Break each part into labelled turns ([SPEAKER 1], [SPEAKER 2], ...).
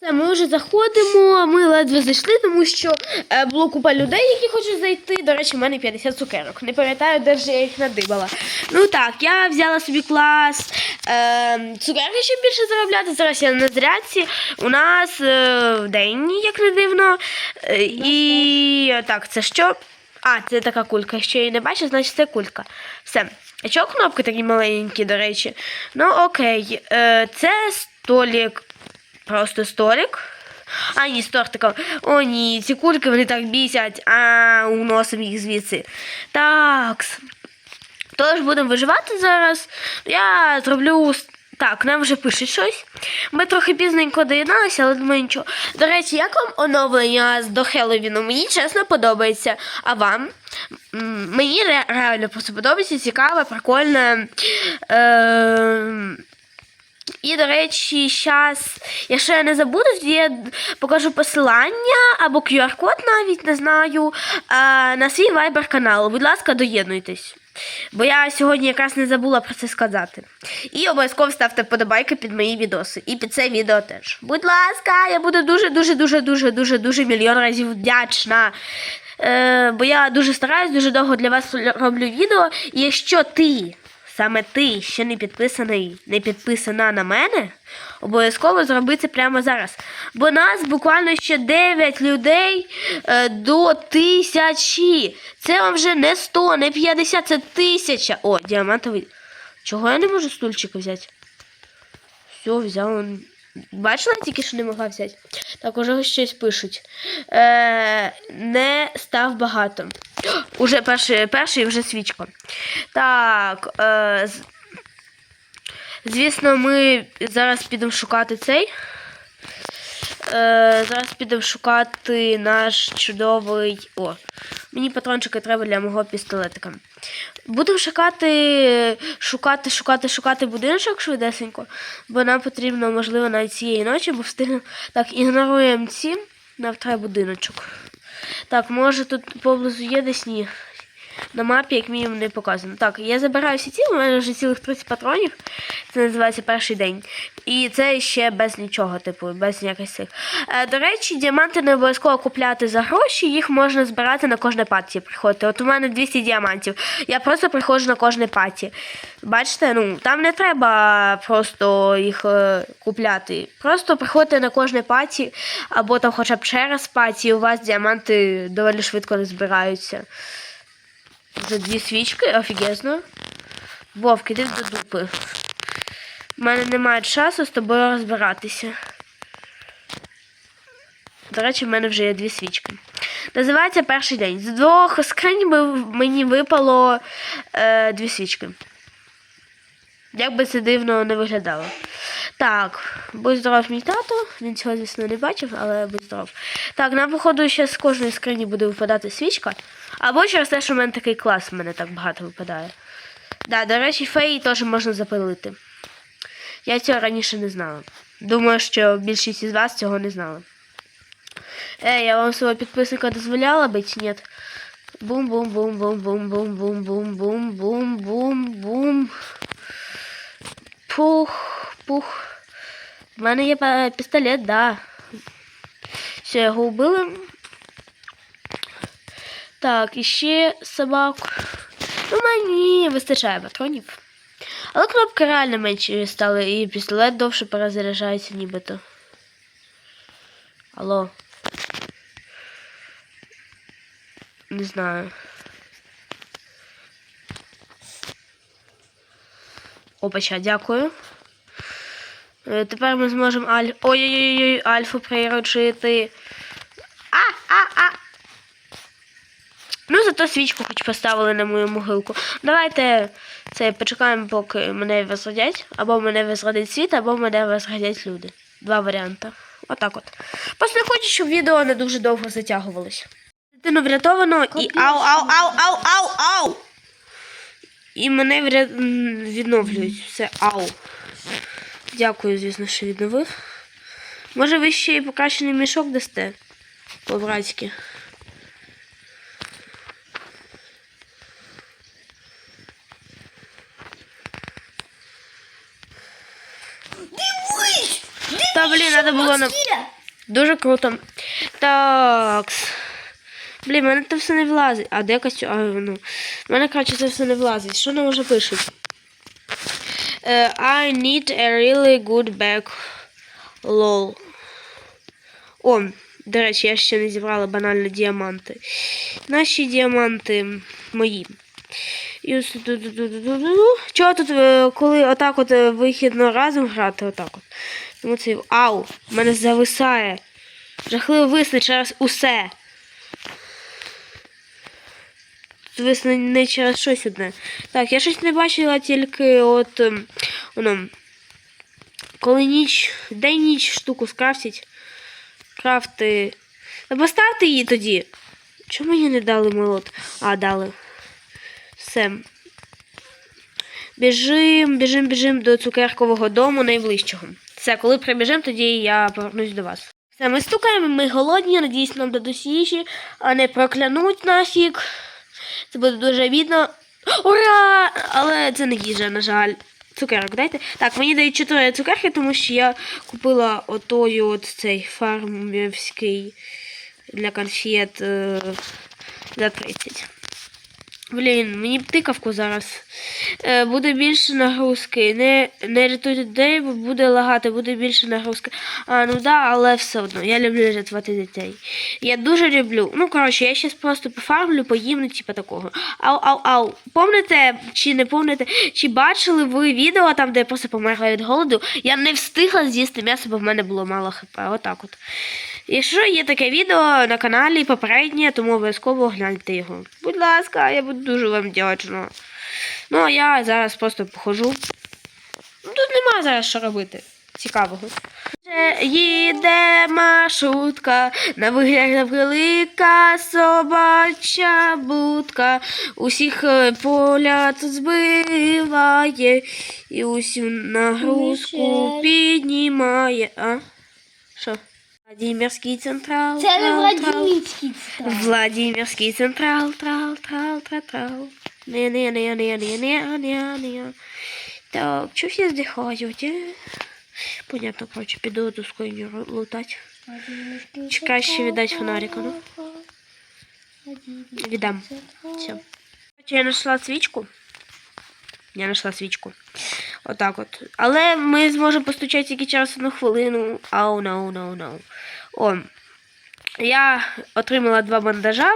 [SPEAKER 1] Це ми вже заходимо, ми ледве зайшли, тому що е, було купа людей, які хочуть зайти. До речі, в мене 50 цукерок. Не пам'ятаю, де ж я їх надибала. Ну так, я взяла собі клас е, цукерки, щоб більше заробляти. Зараз я на зарядці. У нас е, день, як не дивно. Е, і так, це що? А, це така кулька. Якщо її не бачу, значить це кулька. Все. А чого кнопки такі маленькі, до речі? Ну, окей. Е, це столик. Просто столик. А, ні, з тортиком. О, ні, ці кульки вони так бісять. А, уносимо їх звідси. Так. Тож будемо виживати зараз. Я зроблю. Так, нам вже пишуть щось. Ми трохи пізненько доєдналися, але думаю, нічого. До речі, як вам оновлення до Хеллоуіну? Мені чесно подобається. А вам? Мені реально просто подобається, цікаво, прикольно. Е- і, до речі, зараз, якщо я не забуду, я покажу посилання або QR-код навіть не знаю на свій Viber канал. Будь ласка, доєднуйтесь. Бо я сьогодні якраз не забула про це сказати. І обов'язково ставте вподобайки під мої відоси. І під це відео теж. Будь ласка, я буду дуже, дуже, дуже, дуже, дуже, дуже мільйон разів вдячна. Е, бо я дуже стараюсь, дуже довго для вас роблю відео. І якщо ти Саме ти ще не підписаний, не підписана на мене, обов'язково зроби це прямо зараз. Бо нас буквально ще 9 людей е, до тисячі. Це вам вже не 100, не 50, це тисяча. О, діамантовий. Чого я не можу стульчика взяти? Все, взяла. Бачила тільки, що не могла взяти. Так, уже щось пишуть. Е, не став багато. Уже перший, перший вже свічка. Так. Е, звісно, ми зараз підемо шукати цей. Е, зараз підемо шукати наш чудовий. О, мені патрончики треба для мого пістолетика. Будемо шукати, шукати, шукати, шукати будиночок швидесенько, бо нам потрібно, можливо, навіть цієї ночі, бо встигнемо. Так, ігноруємо ці. Нам треба будиночок. Так, може тут поблизу є десь ні. На мапі, як мінімум, не показано. Так, я забираю всі ці, у мене вже цілих 30 патронів. Це називається перший день. І це ще без нічого, типу, без ніяких цих. Е, до речі, діаманти не обов'язково купляти за гроші, їх можна збирати на кожне паті приходити. От у мене 200 діамантів. Я просто приходжу на кожне паті. Бачите, ну там не треба просто їх е, купляти. Просто приходьте на кожне паті, або там хоча б через паті, і у вас діаманти доволі швидко не збираються. За дві свічки, офігезно. Вовк, іди до дупи. У мене немає часу з тобою розбиратися. До речі, в мене вже є дві свічки. Називається перший день. З двох скринь мені випало е, дві свічки. Як би це дивно не виглядало. Так, будь здоров, мій тато. Він цього, звісно, не бачив, але будь здоров. Так, нам, походу, ще з кожної скрині буде випадати свічка. Або через те, що в мене такий клас, в мене так багато випадає. Да, до речі, феї теж можна запилити. Я цього раніше не знала. Думаю, що більшість із вас цього не знала. Ей, я вам свого підписника дозволяла бить? Ні. Бум-бум-бум-бум-бум-бум-бум-бум-бум-бум. Пух, пух. У мене є пістолет, да. Все, його вбили. Так, і ще собаку. Ну, мені вистачає патронів. Але кнопки реально менші стали, і пістолет довше перезаряджається нібито. Алло. Не знаю. Опача, дякую. Е, Тепер ми зможемо аль... Ой-ой-ой, альфу приручити. А, а, а. Ну, зато свічку хоч поставили на мою могилку. Давайте це почекаємо, поки мене возродять. Або мене возродить світ, або мене возродять люди. Два варіанти. Отак от. Просто хочу, щоб відео не дуже довго затягувалося. Дитину врятовано і ау, ау, ау, ау, ау, ау. І мене вря... відновлюють. Все, ау. Дякую, звісно, що відновив. Може, ви ще й покращений мішок дасте? По-братськи. Та блін, треба було нам дуже круто. Так. Блін, мене це все не влазить. А де? А, ну. Мене, коротше, це все не влазить. Що нам вже пишуть? Е, I need a really good bag. Lol. О, до речі, я ще не зібрала банально діаманти. Наші діаманти мої. Чого тут, е, коли отак от е, вихідно разом грати, отак от. Це. Ау! в мене зависає. Жахливо висне через усе. Тут висне не через щось одне. Так, я щось не бачила, тільки от ем, воно. Коли ніч, день ніч штуку скрафтять. Крафти. Та поставте її тоді. Чому мені не дали молот? А, дали. Все. Біжим, біжим, біжим до цукеркового дому найближчого. Все, коли прибіжимо, тоді я повернусь до вас. Все, ми стукаємо, ми голодні, надіюсь, нам дадуть їжі, а не проклянуть нафіг. Це буде дуже бідно. Ура! Але це не їжа, на жаль. Цукерок дайте. Так, мені дають 4 цукерки, тому що я купила отой от цей фармівський для конфет е, за 30. Блін, мені б тикавку зараз. Е, буде більше нагрузки. Не, не рятуйте дітей, бо буде лагати, буде більше нагрузки. А, ну да, але все одно. Я люблю рятувати дітей. Я дуже люблю. Ну, коротше, я зараз просто пофармлю, поїм, ну, типа такого. Ау, ау, ау. Помните, чи не помните, чи бачили ви відео там, де я просто померла від голоду? Я не встигла з'їсти м'ясо, бо в мене було мало хп. Отак от. Якщо є таке відео на каналі попереднє, тому обов'язково гляньте його. Будь ласка, я буду дуже вам вдячна. Ну, а я зараз просто походжу. Ну, тут немає зараз що робити. Цікавого. Їде маршрутка, на вигляд велика собача будка. Усіх е, поля тут збиває і усю нагрузку піднімає. А? Що? Владимирський централ.
[SPEAKER 2] Це не
[SPEAKER 1] трал, трал.
[SPEAKER 2] Владимирський
[SPEAKER 1] централ, трал, трал, трал, трал. Не, не, не, не, не, не, не, не. Так, що всі здихають, е? Понятно, короче, піду до скойню лутать. Чекай, ще віддать фонарика, ну. Віддам. Все. Я знайшла свічку. Я знайшла свічку. Отак от. Але ми зможемо постучати тільки через одну хвилину. Ау, нау, нау, нау. О, я отримала два бандажа.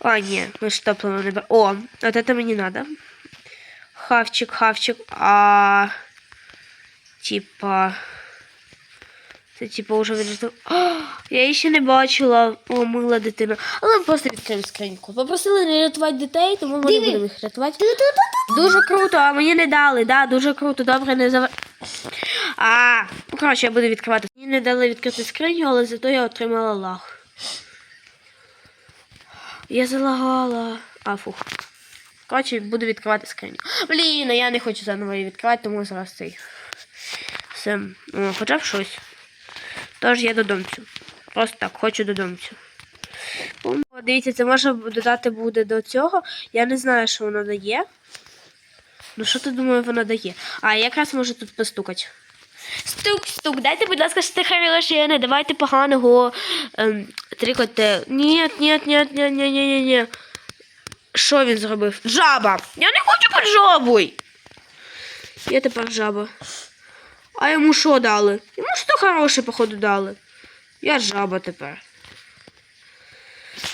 [SPEAKER 1] А, ні, ми ж топливо не бра- О, от це мені треба. Хавчик, хавчик. А. Типа. Це типа вже віджитав. Я її ще не бачила. О, мила дитина. Але ми просто відкриємо скриньку. Попросили не рятувати дітей, тому ми не будемо їх рятувати. Дуже круто, а мені не дали, да, дуже круто, добре, не зав... А, ну коротше, я буду відкривати. Мені не дали відкрити скриню, але зато я отримала лаг. Я залагала. А, фух. Коротше, буду відкривати скриню. Блін, а я не хочу заново її відкривати, тому зараз цей. Все. О, хоча б щось. Тож я додомцю. Просто так, хочу додомцю. Дивіться, це може додати буде до цього. Я не знаю, що воно дає. Ну, що ти думаю, воно дає? А, якраз можу тут постукати. Стук, стук, дайте, будь ласка, стихарі не давайте поганого ем, трикоте. Ні, ні, ні, ні, ні, ні, ні, ні. Що він зробив? Жаба! Я не хочу бути жабою! Я тепер жаба. А йому що дали? Йому що хороше, походу, дали. Я жаба тепер.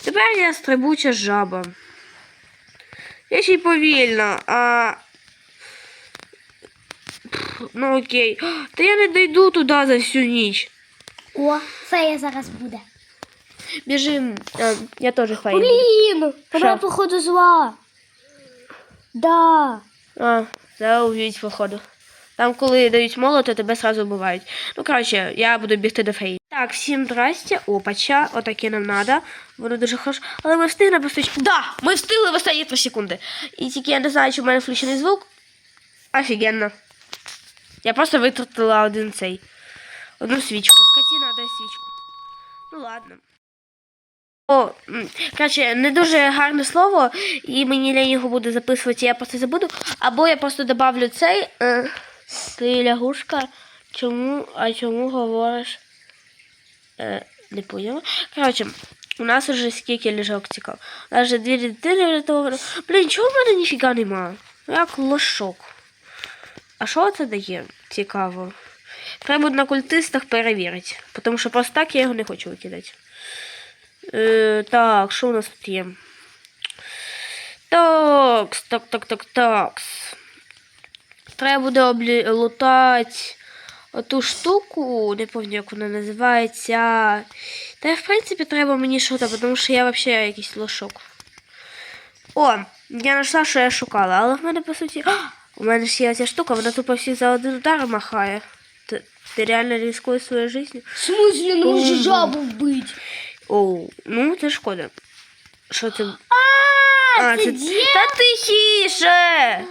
[SPEAKER 1] Тепер я стрибуча жаба. Я ще й повільна, а. Пф, Ну окей. Та я не дойду туди за всю ніч.
[SPEAKER 2] О, фея зараз буде.
[SPEAKER 1] Біжим. А, я теж фейм.
[SPEAKER 2] Блін, вона походу зла. Да.
[SPEAKER 1] А, це уб'ють, походу. Там, коли дають молот, то тебе сразу вбивають. Ну, коротше, я буду бігти до феї. Так, всім здрасте. Опача, отаке нам надо. Воно дуже хорошо. Але ми встигли постучити. Да! Ми встигли в останні 3 секунди. І тільки я не знаю, чи в мене включений звук. Офігенно. Я просто витратила один цей. Одну свічку. Скотіна, дай свічку. Ну ладно. О, коротше, не дуже гарне слово, і мені лень його буде записувати, я просто забуду. Або я просто добавлю цей. Е, ти лягушка. Чому, а чому говориш? Е, не поняла. Коротше, у нас уже скільки ліжок цікаво. У нас вже дві дитини врятовано. Блін, чого в мене ніфіга немає? Як лошок. А що це дає? Цікаво. Треба на культистах перевірити. Тому що просто так я його не хочу викидати. Е, так, що у нас тут є? Такс, так, так, так, такс. Треба буде облі... лутати оту штуку, не пам'ятаю, як вона називається. Та в принципі треба мені щось, тому що я взагалі якийсь лошок. О, я знайшла, що я шукала, але в мене по суті. А, у мене ж є ця штука, вона тупо всіх за один удар махає. Ти, ти реально ризикуєш своєю життю?
[SPEAKER 2] В смысле, ну
[SPEAKER 1] Мгм.
[SPEAKER 2] жабу вбить.
[SPEAKER 1] Оу, ну це шкода. Що це?
[SPEAKER 2] А, це?
[SPEAKER 1] Та тихіше!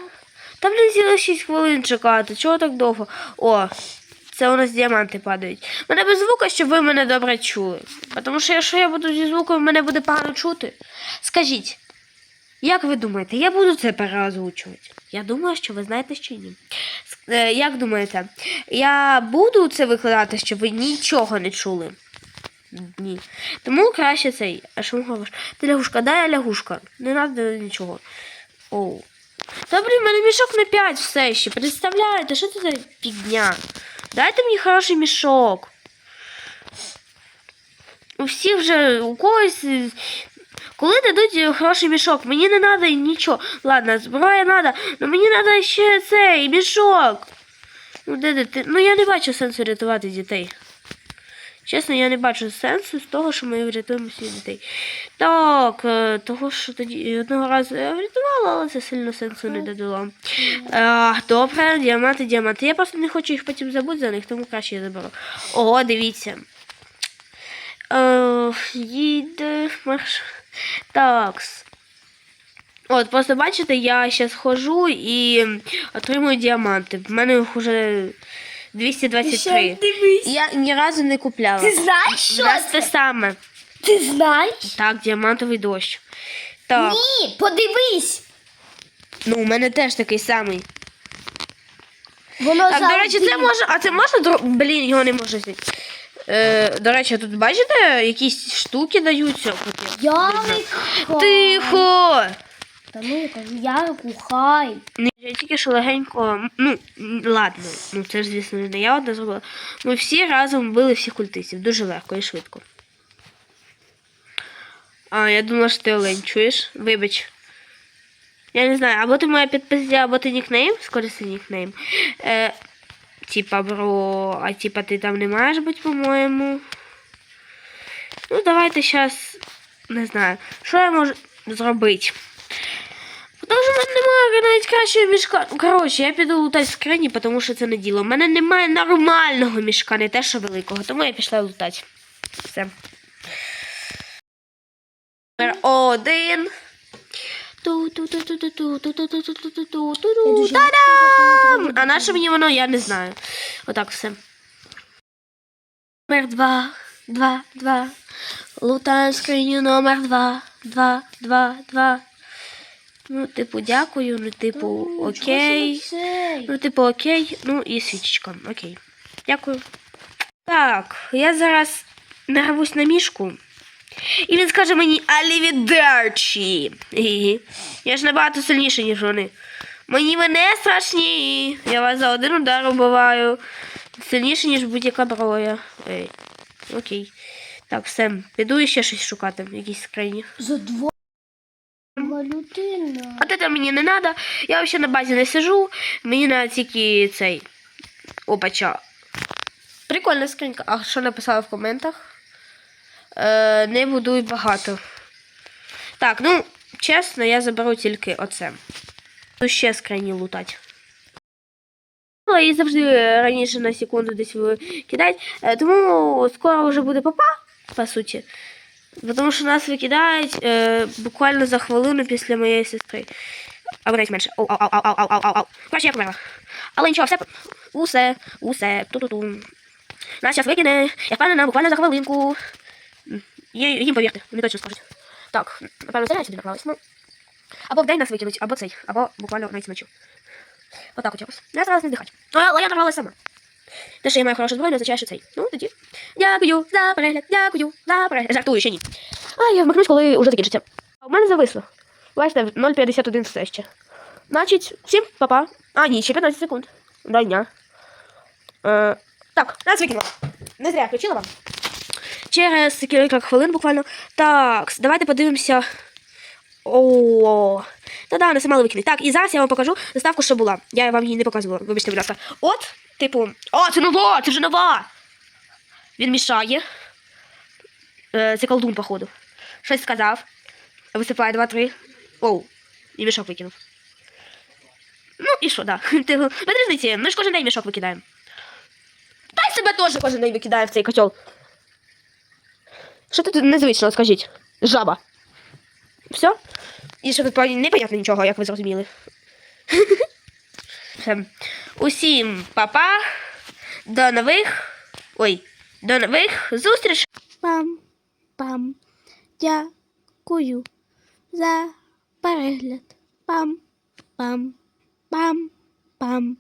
[SPEAKER 1] Та блін, зіло 6 хвилин чекати. Чого так довго? О, це у нас діаманти падають. Мене без звука, щоб ви мене добре чули. Тому що якщо я буду зі звуком, мене буде погано чути. Скажіть, як ви думаєте, я буду це переозвучувати? Я думаю, що ви знаєте, що ні. Е, Як думаєте, я буду це викладати, щоб ви нічого не чули? Ні. Тому краще цей. А що говориш? Ти лягушка, дай я лягушка. Не треба нічого. Оу. Та блін, в мене мішок на 5 все ще. Представляєте, що це за фігня? Дайте мені хороший мішок. У всіх вже у когось. е, Коли дадуть хороший мішок, мені не треба нічого. Ладно, зброя треба, але мені треба ще цей мішок. Ну, де дити? Ну я не бачу сенсу рятувати дітей. Чесно, я не бачу сенсу з того, що ми врятуємо всіх дітей. Так, е, того, що тоді одного разу я врятувала, але це сильно сенсу не додало. Е, добре, діаманти, діаманти. Я просто не хочу їх потім забути за них, тому краще я заберу. Ого, дивіться. Е, їде марш. Такс. От, просто бачите, я зараз ходжу і отримую діаманти. В мене їх уже 223.
[SPEAKER 2] дивись.
[SPEAKER 1] Я ні разу не купляла.
[SPEAKER 2] Ти знаєш, що
[SPEAKER 1] нас те
[SPEAKER 2] це?
[SPEAKER 1] саме.
[SPEAKER 2] Ти знаєш?
[SPEAKER 1] Так, діамантовий дощ. Так,
[SPEAKER 2] Ні, подивись.
[SPEAKER 1] ну у мене теж такий самий.
[SPEAKER 2] Воно
[SPEAKER 1] Так, до речі, це може. А це можна дро- Блін, його не можу взяти. Е, до речі, тут бачите, якісь штуки даються. От я-
[SPEAKER 2] Ярик. хай.
[SPEAKER 1] Тихо!
[SPEAKER 2] Та ну, я кажу, Ярику, хай.
[SPEAKER 1] Ну, Я тільки що легенько. Ну, ладно, ну це ж, звісно, не я одна зробила. Ми всі разом вбили всіх культистів. Дуже легко і швидко. А, я думала, що ти олень, чуєш? Вибач. Я не знаю, або ти моя підписня, або ти нікнейм, скоро це нікнейм. Е, типа, бро, а типа ти там не маєш бути, по-моєму. Ну, давайте зараз. Не знаю, що я можу зробити. Тому що в мене немає навіть кращого мішка. Коротше, я піду лутати в скрині, тому що це не діло. У мене немає нормального мішка, не те, що великого, тому я пішла лутати. Все. Номер один. Та-дам! А наше мені воно, я не знаю. Отак все. Номер два, два, два. Лутаю скриню номер два, два, два, два. Ну, типу, дякую, ну, типу, окей. Ну, типу, окей. Ну, і свічечка. Окей. Дякую. Так, я зараз нарвусь на мішку. І він скаже мені Алівідерчі. Я ж набагато сильніший, ніж вони. Мені ви не страшні. Я вас за один удар убиваю. Сильніше, ніж будь-яка зброя. Ей. Окей. Так, все. Піду ще щось шукати, в якійсь скрині.
[SPEAKER 2] За два людина.
[SPEAKER 1] А це мені не треба. Я взагалі на базі не сижу. Мені на тільки цей. Опача. Прикольна скринька. А що написала в коментах? Е, не будуй багато. Так, ну, чесно, я заберу тільки оце. Буду ще скрині лутати. Ну, І завжди раніше на секунду десь викидати. Е, Тому скоро вже буде папа, по суті. Тому що нас викидають е, буквально за хвилину після моєї сестри. Або навіть менше. Ау, ау, ау, ау, ау, ау. Краще я померла. Але нічого, все. Усе, усе. Ту-ту-ту. Нас зараз викине. Я впевнена, буквально за хвилинку. Є- Їм повірте, вони точно скажуть. Так, напевно, це я сюди наклалась. Ну, або вдень нас викинуть, або цей, або буквально навіть вночі. Отак от якось. Я зараз не дихати. Ну, але я нарвалася сама. Те, що я маю хорошу зброю, не означає, що цей. Ну, тоді. Дякую за перегляд, дякую за перегляд. Жартую, ще ні. А, я вмикнусь, коли вже закінчиться. А У мене зависло. Бачите, 0,51 все ще. Значить, всім папа. А, ні, ще 15 секунд. Дай дня. Е, так, нас викинула. Не зря включила вам. Через кілька хвилин буквально. Так, давайте подивимося. О, та да, не сама викине. Так, і зараз я вам покажу заставку, що була. Я вам її не показувала, вибачте, будь ласка. От, типу. О, це нова! Це вже нова! Він мішає. Е, це колдун, походу. Щось сказав. Висипає два-три. Оу. І мішок викинув. Ну і що, да. Без ми ж кожен день мішок викидаємо. Та й себе теж кожен день викидає в цей котел. Що тут незвично, скажіть? Жаба. Все? І що тут непонятно нічого, як ви зрозуміли. Усім па-па. До нових. Ой, до нових зустрічей.
[SPEAKER 2] Пам-пам. Дякую за перегляд. Пам-пам. Пам-пам.